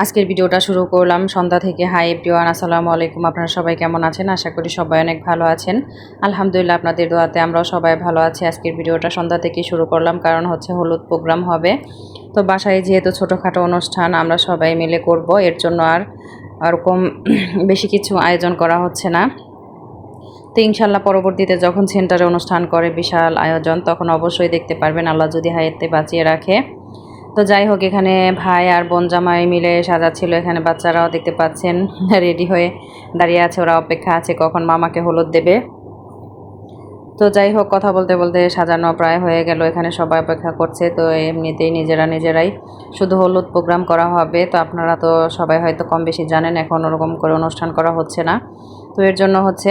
আজকের ভিডিওটা শুরু করলাম। সন্ধ্যা থেকে হাই এভরিওয়ান, আসসালামু আলাইকুম। আপনারা সবাই কেমন আছেন? আশা করি সবাই অনেক ভালো আছেন। আলহামদুলিল্লাহ, আপনাদের দোয়াতে আমরাও সবাই ভালো আছি। আজকের ভিডিওটা সন্ধ্যা থেকে শুরু করলাম, কারণ হচ্ছে হলুদ প্রোগ্রাম হবে। তো বাসায় যেহেতু ছোটোখাটো অনুষ্ঠান, আমরা সবাই মিলে করব। এর জন্য আর ওরকম বেশি কিছু আয়োজন করা হচ্ছে না। তো ইনশাল্লাহ পরবর্তীতে যখন সেন্টারে অনুষ্ঠান করে বিশাল আয়োজন, তখন অবশ্যই দেখতে পারবেন। আল্লাহ যদি হায়াতে বাঁচিয়ে রাখে। তো যাই হোক, এখানে ভাই আর বোন জামাই মিলে সাজাচ্ছিল। এখানে বাচ্চারাও দেখতে পাচ্ছেন, রেডি হয়ে দাঁড়িয়ে আছে, ওরা অপেক্ষা আছে কখন মামাকে হলুদ দেবে। তো যাই হোক, কথা বলতে বলতে সাজানো প্রায় হয়ে গেল। এখানে সবাই অপেক্ষা করছে, তো এমনিতেই নিজেরা নিজেরাই শুধু হলুদ প্রোগ্রাম করা হবে। তো আপনারা তো সবাই হয়তো কম বেশি জানেন, এখন ওরকম করে অনুষ্ঠান করা হচ্ছে না। তো এর জন্য হচ্ছে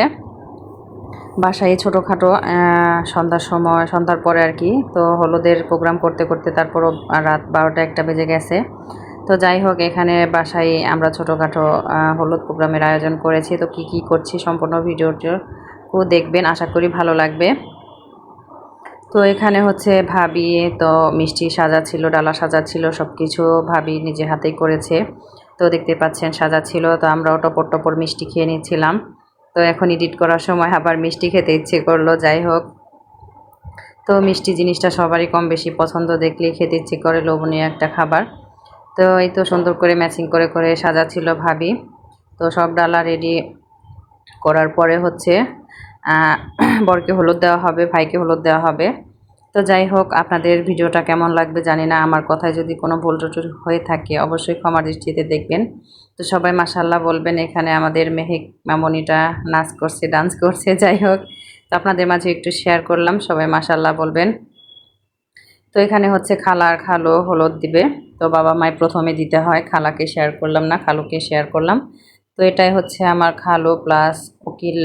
বাসায় ছোটোখাটো সন্ধ্যার সময়, সন্ধ্যার পরে আর কি। তো হলুদের প্রোগ্রাম করতে করতে তারপরও রাত বারোটা একটা বেজে গেছে। তো যাই হোক, এখানে বাসায় আমরা ছোটোখাটো হলুদ প্রোগ্রামের আয়োজন করেছি। তো কি কি করছি সম্পূর্ণ ভিডিওটিও দেখবেন। আশা করি ভালো লাগবে। তো এখানে হচ্ছে ভাবি, তো মিষ্টি সাজা ছিল, ডালা সাজা ছিল সব কিছু ভাবি নিজে হাতেই করেছে। তো দেখতে পাচ্ছেন সাজা ছিল, তো আমরাও টপর টপর মিষ্টি খেয়ে নিয়েছিলাম তো এখন এডিট করার সময় আবার মিষ্টি খেতে ইচ্ছে করল, যাই হোক। তো মিষ্টি জিনিসটা সবারই কম বেশি পছন্দ দেখলে খেতে ইচ্ছে করে, লোভনীয় একটা খাবার। তো এই তো সুন্দর করে ম্যাচিং করে করে সাজাচ্ছিল ভাবি। তো সব ডালা রেডি করার পরে হচ্ছে বরকে হলুদ দেওয়া হবে, ভাইকে হলুদ দেওয়া হবে। তো যাই হোক, আপনাদের ভিডিওটা কেমন লাগবে জানি না। আমার কথায় যদি কোনো ভুল টুটুর হয়ে থাকে, অবশ্যই ক্ষমা দৃষ্টিতে দেখবেন। তো সবাই মাসাল্লাহ বলবেন, এখানে আমাদের মেহেক মামনিটা নাচ করছে ডান্স করছে, যাই হোক। তো আপনাদের মাঝে একটু শেয়ার করলাম, সবাই মাসাল্লাহ বলবেন। তো এখানে হচ্ছে খালার খালো হলুদ দিবে। তো বাবা মায় প্রথমে দিতে হয়, খালাকে শেয়ার করলাম না, খালুকে শেয়ার করলাম। তো এটাই হচ্ছে আমার খালো প্লাস উকিল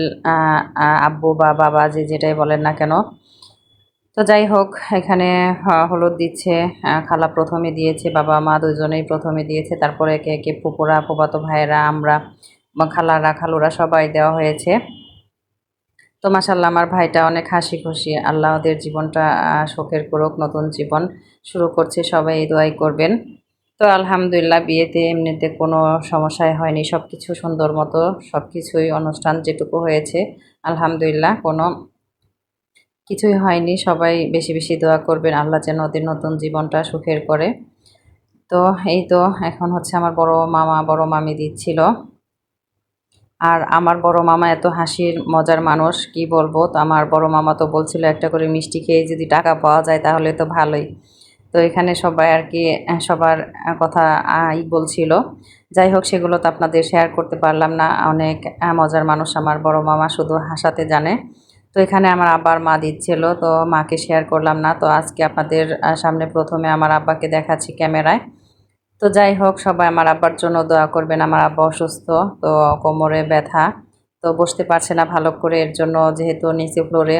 আব্বু বা বাবা যে যেটাই বলেন না কেন তো যাই হোক, এখানে হলুদ দিচ্ছে খালা প্রথমে দিয়েছে, বাবা মা দুজনেই প্রথমে দিয়েছে, তারপরে একে একে পুকুরা ফুপাতো ভাইয়েরা, আমরা খালারা খালুরা সবাই দেওয়া হয়েছে। তো মাসাল্লাহ আমার ভাইটা অনেক হাসি খুশি আল্লাহ ওদের জীবনটা শোকের করুক, নতুন জীবন শুরু করছে, সবাই এই দোয়াই করবেন। তো আলহামদুলিল্লাহ, বিয়েতে এমনিতে কোনো সমস্যাই হয়নি সব কিছু সুন্দর মতো সব কিছুই অনুষ্ঠান যেটুকু হয়েছে, আলহামদুলিল্লাহ, কোনো কিছুই হয়নি। সবাই বেশি বেশি দোয়া করবেন। আল্লাহ যেন ওদের নতুন জীবনটা সুখের করে। তো এই তো এখন হচ্ছে আমার বড় মামা বড় মামি দিচ্ছিল। আর আমার বড় মামা এত হাসির, মজার মানুষ, কি বলব? তো আমার বড় মামা তো বলছিল, একটা করে মিষ্টি খেয়ে যদি টাকা পাওয়া যায় তাহলে তো ভালোই। তো এখানে সবাই আর কি সবার কথা ই বলছিল। যাই হোক, সেগুলো তো আপনাদের শেয়ার করতে পারলাম না। অনেক মজার মানুষ আমার বড় মামা শুধু হাসাতে জানে। তো এখানে আমার আব্বার মা দিচ্ছিল, তো মাকে শেয়ার করলাম না। তো আজকে আপনাদের সামনে প্রথমে আমার আব্বাকে দেখাচ্ছি ক্যামেরায়। তো যাই হোক, সবাই আমার আব্বার জন্য দোয়া করবেন। আমার আব্বা অসুস্থ, তো কোমরে ব্যথা। তো বসতে পারছে না ভালো করে, এর জন্য যেহেতু নিচে ফ্লোরে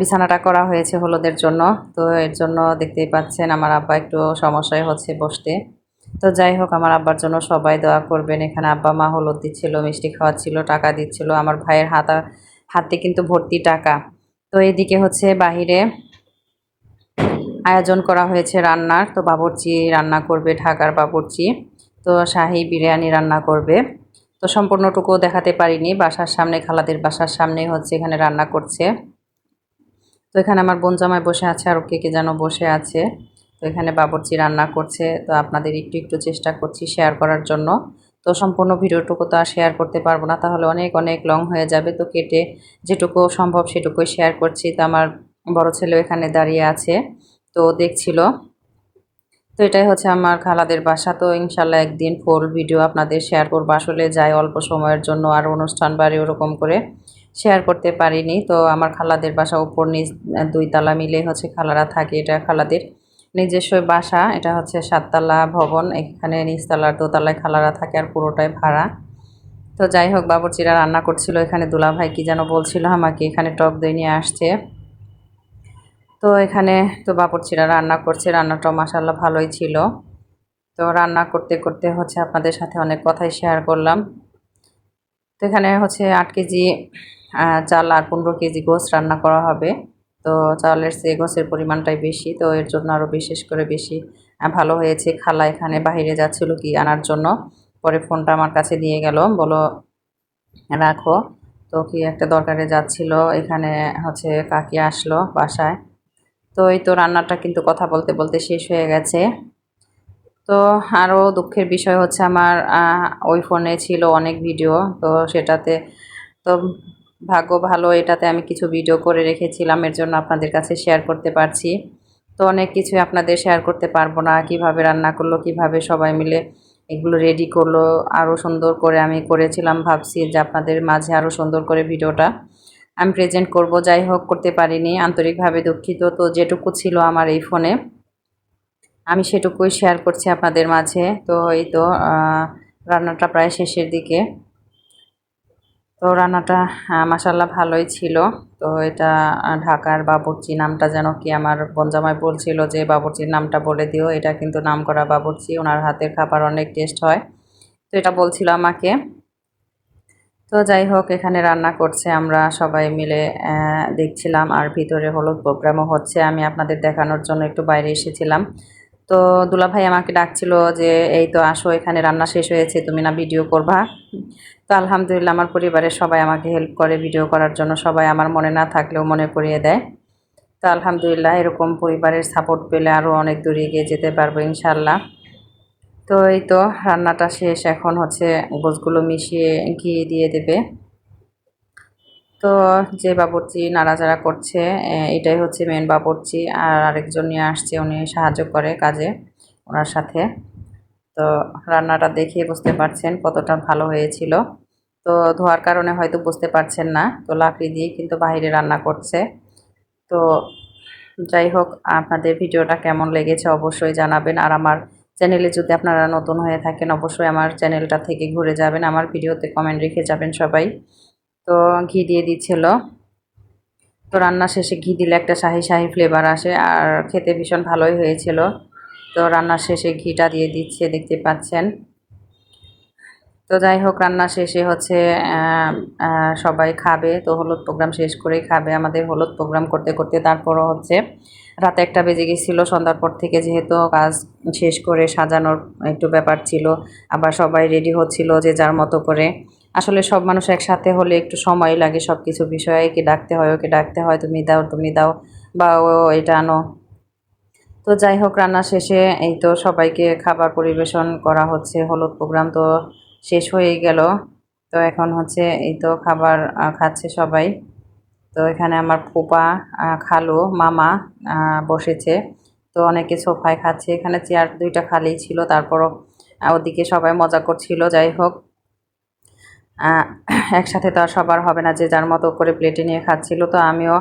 বিছানাটা করা হয়েছে হলুদের জন্য। তো এর জন্য দেখতেই পাচ্ছেন আমার আব্বা একটু সমস্যায় হচ্ছে বসতে। তো যাই হোক, আমার আব্বার জন্য সবাই দোয়া করবেন। এখানে আব্বা মা হলুদ দিচ্ছিল, মিষ্টি খাওয়াচ্ছিল, টাকা দিচ্ছিল। আমার ভাইয়ের হাতা হাতে কিন্তু ভর্তি টাকা। তো এদিকে হচ্ছে বাহিরে আয়োজন করা হয়েছে রান্নার। তো বাবরচি রান্না করবে, ঢাকার বাবরচি। তো শাহি বিরিয়ানি রান্না করবে। তো সম্পূর্ণটুকু দেখাতে পারিনি। বাসার সামনে, খালাদের বাসার সামনে হচ্ছে এখানে রান্না করছে। তো এখানে আমার বোন জামাই বসে আছে, আর কে কে যেন বসে আছে। তো এখানে বাবরচি রান্না করছে। তো আপনাদের একটু একটু চেষ্টা করছি শেয়ার করার জন্য। তো সম্পূর্ণ ভিডিওটুকু তো আর শেয়ার করতে পারব না। তাহলে অনেক অনেক লং হয়ে যাবে তো কেটে যেটুকু সম্ভব সেটুকুই শেয়ার করছি। তো আমার বড় ছেলেও এখানে দাঁড়িয়ে আছে, তো দেখছিল। তো এটাই হচ্ছে আমার খালাদের বাসা। তো ইনশাল্লাহ একদিন ফুল ভিডিও আপনাদের শেয়ার করব। আসলে যাই অল্প সময়ের জন্য আর অনুষ্ঠান বাড়ি ওরকম করে শেয়ার করতে পারিনি। তো আমার খালাদের বাসা উপর নিচ দুই তালা মিলে হচ্ছে খালারা থাকে, এটা খালাদের। নিজস্ব বাসা, এটা হচ্ছে সাততলা ভবন, এখানে নিচতলার দোতলায় খালারা থাকে আর পুরোটাই ভাড়া। তো যাই হোক, বাবরচিরা রান্না করছিল এখানে, দুলাভাই কি যেন বলছিল আমাকে, এখানে টক দই নিয়ে আসছে। তো এখানে, তো বাবরচিরা রান্না করছে, রান্নাটাও মাসাল্লাহ ভালোই ছিল। তো রান্না করতে করতে হচ্ছে আপনাদের সাথে অনেক কথাই শেয়ার করলাম। তো এখানে হচ্ছে আট কেজি চাল আর পনেরো কেজি গোস রান্না করা হবে। তো সে গোসের পরিমাণটাই বেশি, তো এর জন্য আরও বিশেষ করে বেশি ভালো হয়েছে। খালা এখানে বাইরে যাচ্ছিল কি আনার জন্য, পরে ফোনটা আমার কাছে দিয়ে গেল, বলো, রাখো। তো কি একটা দরকারে যাচ্ছিল, এখানে হচ্ছে কাকি আসলো বাসায়। তো এই তো রান্নাটা কিন্তু কথা বলতে বলতে শেষ হয়ে গেছে। তো আরও দুঃখের বিষয় হচ্ছে আমার ওই ফোনে ছিল অনেক ভিডিও, তো সেটাতে তো ভাগ্য ভালো, এটাতে আমি কিছু ভিডিও করে রেখেছিলাম, এর জন্য আপনাদের কাছে শেয়ার করতে পারছি। তো অনেক কিছুই আপনাদের শেয়ার করতে পারব না, কীভাবে রান্না করল, কীভাবে সবাই মিলে এগুলো রেডি করল আরও সুন্দর করে আমি করেছিলাম, ভাবছি যে আপনাদের মাঝে আরও সুন্দর করে ভিডিওটা আমি প্রেজেন্ট করব। যাই হোক, করতে পারিনি, আন্তরিকভাবে দুঃখিত। তো যেটুকু ছিল আমার এই ফোনে আমি সেটুকুই শেয়ার করছি আপনাদের মাঝে। তো এই তো রান্নাটা প্রায় শেষের দিকে। তো রান্নাটা মাসাল্লাহ ভালোই ছিল। তো এটা ঢাকার বাবুর্চি নামটা যেন কি আমার বনজামাই বলছিল যে, বাবুর্চির নামটা বলে দিও, এটা কিন্তু নাম করা বাবুর্চি, ওনার হাতের খাবার অনেক টেস্ট হয়। তো এটা বলছিল আমাকে। তো যাই হোক, এখানে রান্না করছে আমরা সবাই মিলে দেখছিলাম আর ভিতরে হলো প্রোগ্রামও হচ্ছে। আমি আপনাদের দেখানোর জন্য একটু বাইরে এসেছিলাম। তো দুলাভাই আমাকে ডাকছিল যে, এই তো আসো, এখানে রান্না শেষ হয়েছে, তুমি না ভিডিও করবা? তো আলহামদুলিল্লাহ আমার পরিবারের সবাই আমাকে হেল্প করে ভিডিও করার জন্য, সবাই আমার মনে না থাকলেও মনে করিয়ে দেয়। তো আলহামদুলিল্লাহ এরকম পরিবারের সাপোর্ট পেলে আরও অনেক দূর এগিয়ে যেতে পারব ইনশাল্লাহ তো এই তো রান্নাটা শেষ, এখন হচ্ছে গোছগুলো মিশিয়ে ঘি দিয়ে দেবে। তো যে বাবুর্চি নাড়াচাড়া করছে এটাই হচ্ছে মেন বাবুর্চি, আর আরেকজন নিয়ে আসছে, উনি সাহায্য করে কাজে, ওনার সাথে। তো রান্নাটা দেখে বুঝতে পারছেন কতটা ভালো হয়েছিল। তো ধোয়ার কারণে হয়তো বুঝতে পারছেন না। তো লাকড়ি দিয়ে কিন্তু বাইরে রান্না করছে। তো যাই হোক, আপনাদের ভিডিওটা কেমন লেগেছে অবশ্যই জানাবেন। আর আমার চ্যানেলে যদি আপনারা নতুন হয়ে থাকেন, অবশ্যই আমার চ্যানেলটা থেকে ঘুরে যাবেন। আমার ভিডিওতে কমেন্ট রেখে যাবেন সবাই। তো ঘি দিয়ে দিচ্ছিল। তো রান্না শেষে ঘি দিলে একটা শাহি শাহি ফ্লেভার আসে। আর খেতে ভীষণ ভালোই হয়েছিল। তো রান্নার শেষে ঘিটা দিয়ে দিচ্ছে, দেখতে পাচ্ছেন। তো যাই হোক, রান্না শেষে হচ্ছে সবাই খাবে। তো হলুদ প্রোগ্রাম শেষ করেই খাবে। আমাদের হলুদ প্রোগ্রাম করতে করতে তারপরও হচ্ছে রাতে একটা বেজে গেছিল। সন্ধ্যার পর থেকে যেহেতু কাজ শেষ করে সাজানোর একটু ব্যাপার ছিল, আবার সবাই রেডি হচ্ছিল যে যার মতো করে। আসলে সব মানুষ একসাথে হলে একটু সময় লাগে সব কিছু বিষয়ে। একে ডাকতে হয়, ওকে ডাকতে হয়, তুমি দাও তুমি দাও, বা ও, এটা আনো। তো যাই হোক, রান্না শেষে এই তো সবাইকে খাবার পরিবেশন করা হচ্ছে, হলুদ প্রোগ্রাম তো শেষ হয়ে গেল। তো এখন হচ্ছে এই তো খাবার খাচ্ছে সবাই। তো এখানে আমার ফুপা খালু, মামা বসেছে। তো অনেকে সোফায় খাচ্ছে, এখানে চেয়ার দুইটা খালি ছিল, তারপরও ওদিকে সবাই মজা করছিল, যাই হোক। একসাথে তো আর সবার হবে না, যে যার মতো করে প্লেটে নিয়ে খাচ্ছিল, তো আমিও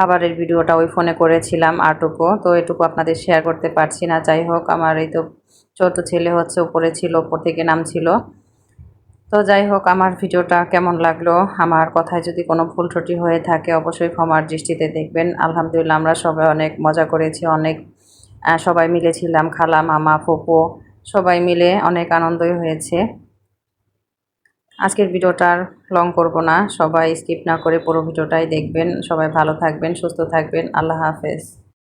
খাবারের ভিডিওটা ওই ফোনে করেছিলাম আটুকু। তো এটুকু আপনাদের শেয়ার করতে পারছি না। যাই হোক, আমার এই তো ছোট ছেলে হচ্ছে, উপরে ছিল, উপর থেকে নামছিল। তো যাই হোক, আমার ভিডিওটা কেমন লাগল? আমার কথায় যদি কোনো ভুল ত্রুটি হয়ে থাকে, অবশ্যই ক্ষমার দৃষ্টিতে দেখবেন। আলহামদুলিল্লাহ, আমরা সবাই অনেক মজা করেছি, অনেক সবাই মিলেছিলাম, খালা, মামা, ফুপু, সবাই মিলে অনেক আনন্দই হয়েছে। আজকের ভিডিওটা আর লং করব না। সবাই স্কিপ না করে পুরো ভিডিওটাই দেখবেন। সবাই ভালো থাকবেন, সুস্থ থাকবেন। আল্লাহ হাফেজ।